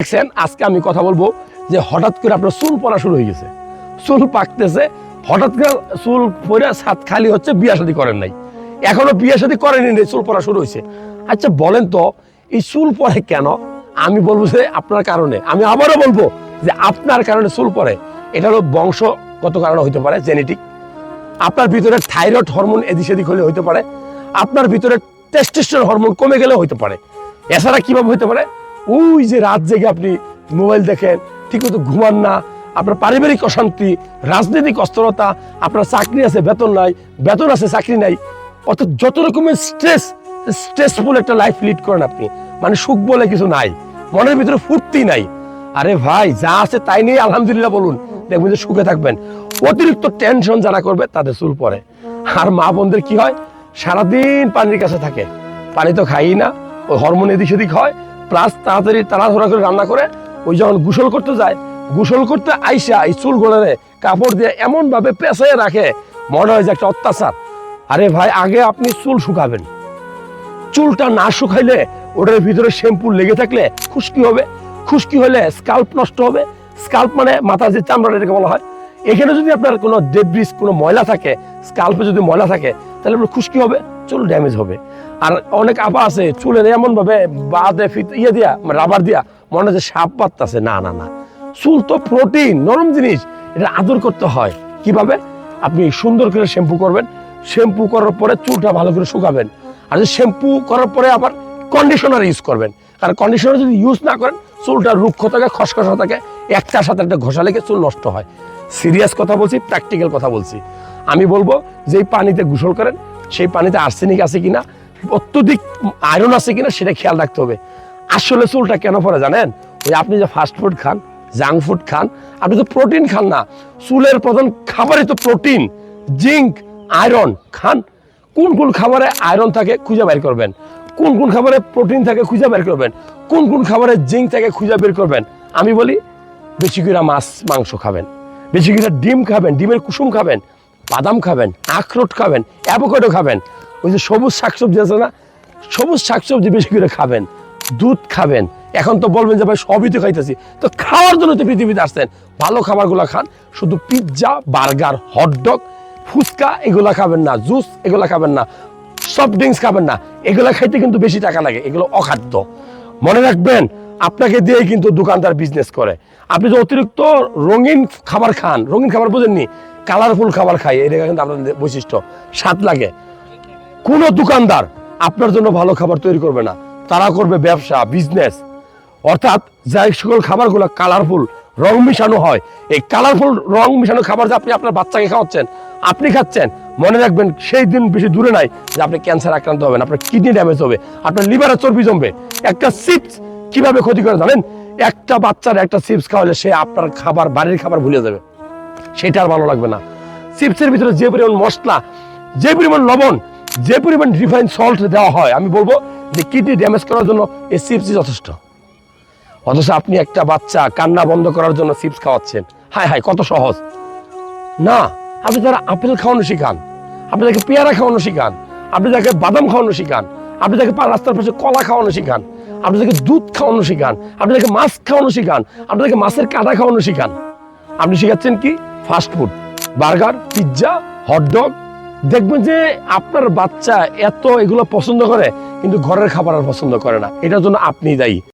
দেখছেন? আজকে আমি কথা বলব যে হঠাৎ করে আপনার চুল পড়া শুরু হয়ে গেছে। চুল পাকতেছে হঠাৎ করে চুল পরে ছাদ খালি হচ্ছে বিয়া শাদী করেন নাই। এখনও বিয়া শাদী করেনি নাই, চুল পড়া শুরু হয়েছে। আচ্ছা বলেন তো এই চুল পড়ে কেন? আমি বলব যে আপনার কারণে। আমি আবারও বলব যে আপনার কারণে চুল পড়ে। এটা হলো বংশগত কারণে হতে পারে? জেনেটিক। আপনার ভিতরে থাইরয়েড হরমোন এদিক সেদিক হলে হতে পারে। আপনার ভিতরে টেস্টোস্টেরন হরমোন কমে গেলে হতে পারে। এছাড়া কীভাবে হতে পারে? ওই যে রাত জেগে আপনি মোবাইল দেখেন, ঠিক মতো ঘুমান না, আপনার পারিবারিক অশান্তি, রাজনৈতিক অস্থিরতা, আপনার চাকরি আছে, বেতন নাই, বেতন আছে, চাকরি নাই, অর্থাৎ যত রকমের স্ট্রেস স্ট্রেসফুল একটা লাইফ লিড করেন আপনি মানে সুখ বলে কিছু নাই, মনের ভিতরে ফুর্তি নাই। আরে ভাই, যা আছে তাই নিয়ে আলহামদুলিল্লাহ বলুন, দেখবেন যে সুখে থাকবেন। অতিরিক্ত টেনশন যারা করবে, তাদের চুল পরে আর মা বোনদের কি হয়? সারাদিন পানির কাছে থাকে। পানি তো খাই না ওই হরমোন এদিক সেদিক হয় প্লাস তাড়াতাড়ি তাড়াহুড়া করে রান্না করে, ওই যখন গোসল করতে যায়, গোসল করতে আইসা এই চুল গোড়ারে কাপড় দিয়ে এমন ভাবে পেঁচাইয়ে রাখে, মনে হয় যে একটা অত্যাচার। আরে ভাই, আগে আপনি চুল শুকাবেন। চুলটা না শুকাইলে ওটার ভিতরে শ্যাম্পু লেগে থাকলে খুশকি হবে। খুশকি হলে স্কাল্প নষ্ট হবে। স্কাল্প মানে মাথার যে চামড়া এটাকে বলা হয় এখানে যদি আপনার কোনো ডেব্রিস কোনো ময়লা থাকে স্কাল্পে যদি ময়লা থাকে, তাহলে আপনার খুশকি হবে, চুল ড্যামেজ হবে। আর অনেক আপা আছে, চুলের এমন ভাবে বাদে ফিত ইয়ে দিয়া রাবার দিয়া, মনে হচ্ছে সাপ পাততাছে। না না না। চুল তো প্রোটিন নরম জিনিস। এটা আদর করতে হয়। কীভাবে? আপনি সুন্দর করে শ্যাম্পু করবেন। শ্যাম্পু করার পরে চুলটা ভালো করে শুকাবেন। আর যদি শ্যাম্পু করার পরে আবার কন্ডিশনার ইউজ করবেন। কারণ কন্ডিশনার যদি ইউজ না করেন, চুলটা রুক্ষ থাকে, খসখসা থাকে, একটার সাথে একটা ঘষা লেগে চুল নষ্ট হয়। সিরিয়াস কথা বলছি, প্র্যাকটিক্যাল কথা বলছি। আমি বলব, যেই পানিতে গোসল করেন, সেই পানিতে আর্সেনিক আছে কিনা, অত্যধিক আয়রন আছে কিনা, সেটা খেয়াল রাখতে হবে। আসলে চুলটা কেন পরে জানেন? ওই আপনি যে ফাস্ট ফুড খান জাঙ্ক ফুড খান, আপনি তো প্রোটিন খান না। চুলের প্রধান খাবারই তো প্রোটিন জিঙ্ক, আয়রন। খান, কোন কোন খাবারে আয়রন থাকে খুঁজে বের করবেন। কোন কোন খাবারে প্রোটিন থাকে খুঁজে বের করবেন। কোন কোন খাবারে জিঙ্ক থাকে খুঁজে বের করবেন। আমি বলি, বেশি করে মাছ, মাংস খাবেন। বেশি করে ডিম খাবেন, ডিমের কুসুম খাবেন, বাদাম খাবেন, আখরোট খাবেন, অ্যাভোকাডো খাবেন। ওই যে সবুজ শাকসবজি আছে না, সবুজ শাকসবজি বেশি করে খাবেন, দুধ খাবেন। এখন তো বলবেন যে, ভাই, সবই তো খাইতেছি। তো খাওয়ার জন্য তো পৃথিবীতে আসছেন। ভালো খাবারগুলো খান, শুধু পিৎজা, বার্গার হটডগ ফুচকা, এগুলা খাবেন না, জুস, এগুলা খাবেন না, সফট ড্রিঙ্কস খাবেন না। এগুলা খাইতে কিন্তু বেশি টাকা লাগে, এগুলো অখাদ্য। মনে রাখবেন আপনাকে দিয়ে কিন্তু দোকানদার বিজনেস করে। আপনি যে অতিরিক্ত রঙিন খাবার খান, রঙিন খাবার বোঝেননি কালারফুল খাবার খাই, এটা কিন্তু আপনাদের বৈশিষ্ট্য। স্বাদ লাগে। কোনো দোকানদার আপনার জন্য ভালো খাবার তৈরি করবে না। তারা করবে ব্যবসা বিজনেস অর্থাৎ যে সকল খাবারগুলো কালারফুল রং মিশানো হয়, এই কালারফুল রং মিশানো খাবার যে আপনি আপনার বাচ্চাকে খাওয়াচ্ছেন, আপনি খাচ্ছেন, মনে রাখবেন সেই দিন বেশি দূরে নাই যে আপনি ক্যান্সার আক্রান্ত হবেন, আপনার কিডনি ড্যামেজ হবে, আপনার লিভারে চর্বি জমবে। একটা চিপস কীভাবে ক্ষতি করে জানেন? একটা বাচ্চার একটা চিপস খাওয়ালে সে আপনার খাবার, বাড়ির খাবার ভুলে যাবে। সেটা আর ভালো লাগবে না। চিপসের ভিতরে যে পরিমাণ মশলা, যে পরিমাণ লবণ, যে পরিমাণ রিফাইন সল্ট দেওয়া হয়, আমি বলব যে কিডনি ড্যামেজ করার জন্য এই চিপসই যথেষ্ট। অথচ আপনি একটা বাচ্চা কান্না বন্ধ করার জন্য চিপস খাওয়াচ্ছেন। হায় হায়, কত সহজ। না, আপনি তারা আপেল খাওয়ানো শিখান, আপনি তাকে পেয়ারা খাওয়ানো শিখান, আপনি তাকে বাদাম খাওয়ানো শিখান, আপনি তাকে রাস্তার পাশে কলা খাওয়ানো শিখান আপনি তাকে দুধ খাওয়ানো শিখান, আপনাদেরকে মাছ খাওয়ানো শেখান, আপনাদেরকে মাছের কাঁটা খাওয়ানো শেখান। আপনি শেখাচ্ছেন কি? ফাস্টফুড বার্গার পিৎজা হটডগ দেখবেন যে আপনার বাচ্চা এত এগুলো পছন্দ করে, কিন্তু ঘরের খাবার আর পছন্দ করে না। এটার জন্য আপনি দায়ী।